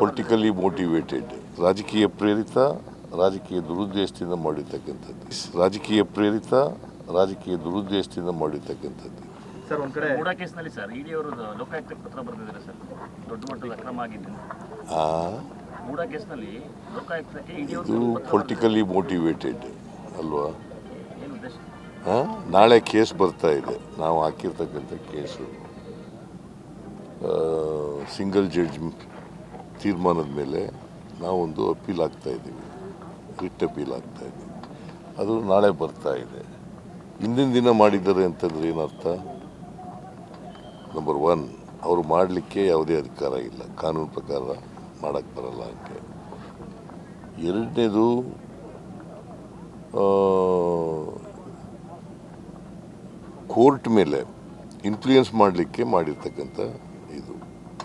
Politically motivated ರಾಜಕೀಯ ಪ್ರೇರಿತ ರಾಜಕೀಯ ದುರುದ್ದೇಶದಿಂದ ಮಾಡಿರ್ತಕ್ಕಂಥದ್ದು. ರಾಜಕೀಯ ಪ್ರೇರಿತ ರಾಜಕೀಯ ದುರುದ್ದೇಶದಿಂದ ಮಾಡಿರ್ತಕ್ಕಂಥದ್ದು. ಸರ್ ಒಂದ್ ಕಡೆ ಮೂಡ ಕೇಸ್ನಲ್ಲಿ ಸರ್ ಇಡಿ ಅವರು ಲೋಕಾಯುಕ್ತಕ್ಕೆ ಪತ್ರ ಬರೆದಿದ್ದಾರೆ ಸರ್. ದೊಡ್ಡ ಮಟ್ಟದ ಅಕ್ರಮ ಆಗಿದೆ ಆ, ಮೂಡ ಕೇಸ್ನಲ್ಲಿ ಲೋಕಾಯುಕ್ತಕ್ಕೆ ಇಡಿ ಇದು ಅವರು ಪೊಲಿಟಿಕಲಿ ಮೋಟಿವೇಟೆಡ್ ಅಲ್ವಾ? ನಾಳೆ ಕೇಸ್ ಬರ್ತಾ ಇದೆ. ನಾವು ಹಾಕಿರ್ತಕ್ಕಂಥ ಕೇಸು. ಸಿಂಗಲ್ ಜಡ್ಜ್ ತೀರ್ಮಾನದ ಮೇಲೆ ನಾವೊಂದು ಅಪೀಲ್ ಆಗ್ತಾ ಇದ್ದೀವಿ. ರಿಟ್ ಅಪೀಲ್ ಆಗ್ತಾ ಇದ್ದೀವಿ ಅದು ನಾಳೆ ಬರ್ತಾ ಇದೆ. ಹಿಂದಿನ ದಿನ ಮಾಡಿದ್ದಾರೆ ಅಂತಂದ್ರೆ ಏನರ್ಥ? ನಂಬರ್ ಒನ್ ಅವರು ಮಾಡಲಿಕ್ಕೆ ಯಾವುದೇ ಅಧಿಕಾರ ಇಲ್ಲ. ಕಾನೂನು ಪ್ರಕಾರ ಮಾಡೋಕ್ಕೆ ಬರಲ್ಲ ಅಂತ ಎರಡನೇದು ಕೋರ್ಟ್ ಮೇಲೆ ಇನ್ಫ್ಲೂಯೆನ್ಸ್ ಮಾಡಲಿಕ್ಕೆ ಮಾಡಿರ್ತಕ್ಕಂಥ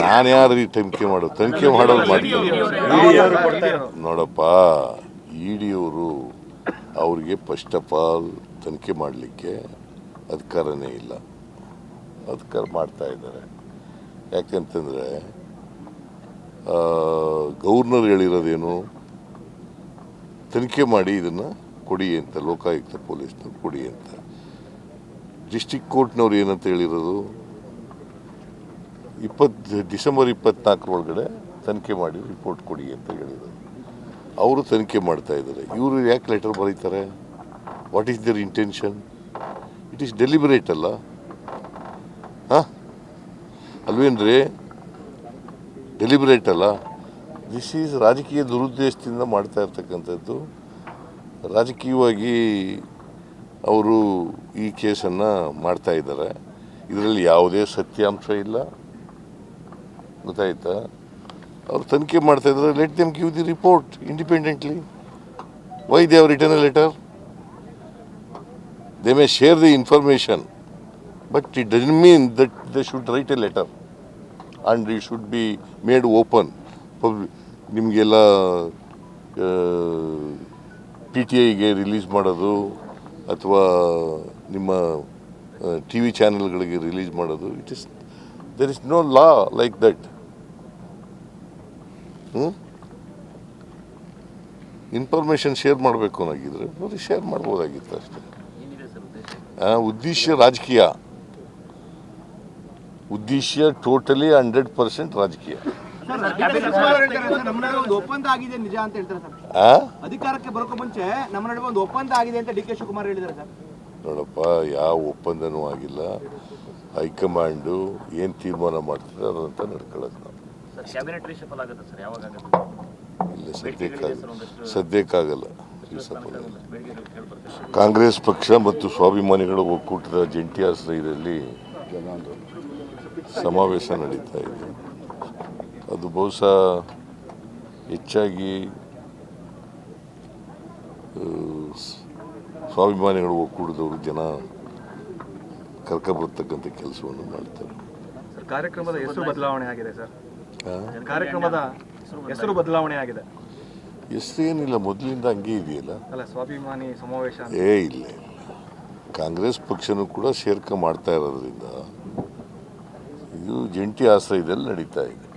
ನಾನು ಯಾರು ಈ ತನಿಖೆ ಮಾಡೋದು? ತನಿಖೆ ಮಾಡೋದು ಇಡಿಯವರು ಕೊಡ್ತಾ ನೋಡಪ್ಪ ಇ ಅವರಿಗೆ ಅವ್ರಿಗೆ ಫಸ್ಟ್ ಆಫ್ ಆಲ್ ತನಿಖೆ ಮಾಡಲಿಕ್ಕೆ ಅಧಿಕಾರನೇ ಇಲ್ಲ. ಅಧಿಕಾರ ಮಾಡ್ತಾ ಇದ್ದಾರೆ. ಯಾಕೆಂತಂದರೆ ಗವರ್ನರ್ ಹೇಳಿರೋದೇನು? ತನಿಖೆ ಮಾಡಿ ಇದನ್ನು ಕೊಡಿ ಅಂತ ಲೋಕಾಯುಕ್ತ ಪೊಲೀಸ್ನವ್ರು ಕೊಡಿ ಅಂತ. ಡಿಸ್ಟಿಕ್ ಕೋರ್ಟ್ನವ್ರು ಏನಂತ ಹೇಳಿರೋದು ಇಪ್ಪತ್ತು ಡಿಸೆಂಬರ್ ಇಪ್ಪತ್ನಾಲ್ಕರ ಒಳಗಡೆ ತನಿಖೆ ಮಾಡಿ ರಿಪೋರ್ಟ್ ಕೊಡಿ ಅಂತ ಹೇಳಿದರು. ಅವರು ತನಿಖೆ ಮಾಡ್ತಾ ಇದ್ದಾರೆ. ಇವರು ಯಾಕೆ ಲೆಟರ್ ಬರೀತಾರೆ? What is their intention it is deliberate ಅಲ್ಲ? ಹಾಂ? ಅಲ್ವೇನ್ರಿ? ಡೆಲಿಬರೇಟ್ ಅಲ್ಲ? ದಿಸ್ ಈಸ್ ರಾಜಕೀಯ ದುರುದ್ದೇಶದಿಂದ ಮಾಡ್ತಾ ಇರ್ತಕ್ಕಂಥದ್ದು. ರಾಜಕೀಯವಾಗಿ ಅವರು ಈ ಕೇಸನ್ನು ಮಾಡ್ತಾ ಇದ್ದಾರೆ. ಇದರಲ್ಲಿ ಯಾವುದೇ ಸತ್ಯಾಂಶ ಇಲ್ಲ. ಗೊತ್ತಾಯ್ತಾ? ಅವ್ರು ತನಿಖೆ ಮಾಡ್ತಾ ಇದ್ದಾರೆ. Let them give the report independently why they ಅವ್ರ return a letter they may share the information but it doesn't mean that they should write a letter and it should be made open public ನಿಮಗೆಲ್ಲ P T ಐಗೆ release ಮಾಡೋದು ಅಥವಾ ನಿಮ್ಮ T V ಚಾನೆಲ್ಗಳಿಗೆ release ಮಾಡೋದು it is there is no law like that information share ಮಾಡಬೇಕು ಅನ್ನೋಗಿದ್ರೆ ನೋಡಿ ಶೇರ್ ಮಾಡ್ಬೋದಾಗಿತ್ತು ಅಷ್ಟೇ. ಉದ್ದೇಶ ರಾಜಕೀಯ. ಉದ್ದೇಶ ಟೋಟಲಿ ಹಂಡ್ರೆಡ್ ಪರ್ಸೆಂಟ್ ರಾಜಕೀಯ. ಒಪ್ಪಂದ ಆಗಿದೆ ನಿಜ ಅಂತ ಹೇಳ್ತಾರೆ ಸರ್. ಆ? ಅಧಿಕಾರಕ್ಕೆ ಬರೋಕೆ ಮುಂಚೆ ನಮ್ಮ ನಡುವೆ ಒಂದು ಒಪ್ಪಂದ ಆಗಿದೆ ಅಂತ ಡಿ ಕೆ ಶಿವಕುಮಾರ್ ಹೇಳಿದ್ದಾರೆ ಸರ್. ನೋಡಪ್ಪ ಯಾವ ಒಪ್ಪಂದನೂ ಆಗಿಲ್ಲ. ಹೈಕಮಾಂಡು ಏನು ತೀರ್ಮಾನ ಮಾಡ್ತಾರೆ ಅದಂತ ನಡ್ಕೊಳ್ಳೋದು ನಾವು. ಸರ್ ಕ್ಯಾಬಿನೆಟ್ ರಿಷಫಲ್ ಆಗುತ್ತೆ ಸರ್? ಯಾವಾಗ ಆಗುತ್ತೆ? ಇಲ್ಲ ಸದ್ಯಕ್ಕಾಗಲ್ಲ. ಸದ್ಯಕ್ಕಾಗಲ್ಲ ಕಾಂಗ್ರೆಸ್ ಪಕ್ಷ ಮತ್ತು ಸ್ವಾಭಿಮಾನಿಗಳ ಒಕ್ಕೂಟದ ಜಂಟಿ ಆಶ್ರಯದಲ್ಲಿ ಸಮಾವೇಶ ನಡೀತಾ ಇದೆ. ಅದು ಬಹುಶಃ ಹೆಚ್ಚಾಗಿ ಸ್ವಾಭಿಮಾನಿಗಳು ಒಕ್ಕೂಟದವರು ಜನ ಕರ್ಕೊಬರ್ತಕ್ಕಂಥ ಕೆಲಸವನ್ನು ಮಾಡ್ತಾರೆ. ಸರ್ ಕಾರ್ಯಕ್ರಮದ ಹೆಸರು ಬದಲಾವಣೆ ಆಗಿದೆ ಸರ್? ಕಾರ್ಯಕ್ರಮದ ಹೆಸರು ಬದಲಾವಣೆ ಆಗಿದೆ. ಹೆಸ್ರೇನಿಲ್ಲ ಮೊದಲಿಂದ ಹಂಗೆ ಇದೆಯಲ್ಲ? ಅಲ್ಲ ಸ್ವಾಭಿಮಾನಿ ಸಮಾವೇಶ ಏ ಇಲ್ಲ ಇಲ್ಲ. ಕಾಂಗ್ರೆಸ್ ಪಕ್ಷನೂ ಕೂಡ ಸೇರ್ಕೆ ಮಾಡ್ತಾ ಇರೋದ್ರಿಂದ ಇದು ಜಂಟಿ ಆಶ್ರಯದಲ್ಲಿ ನಡೀತಾ ಇದೆ.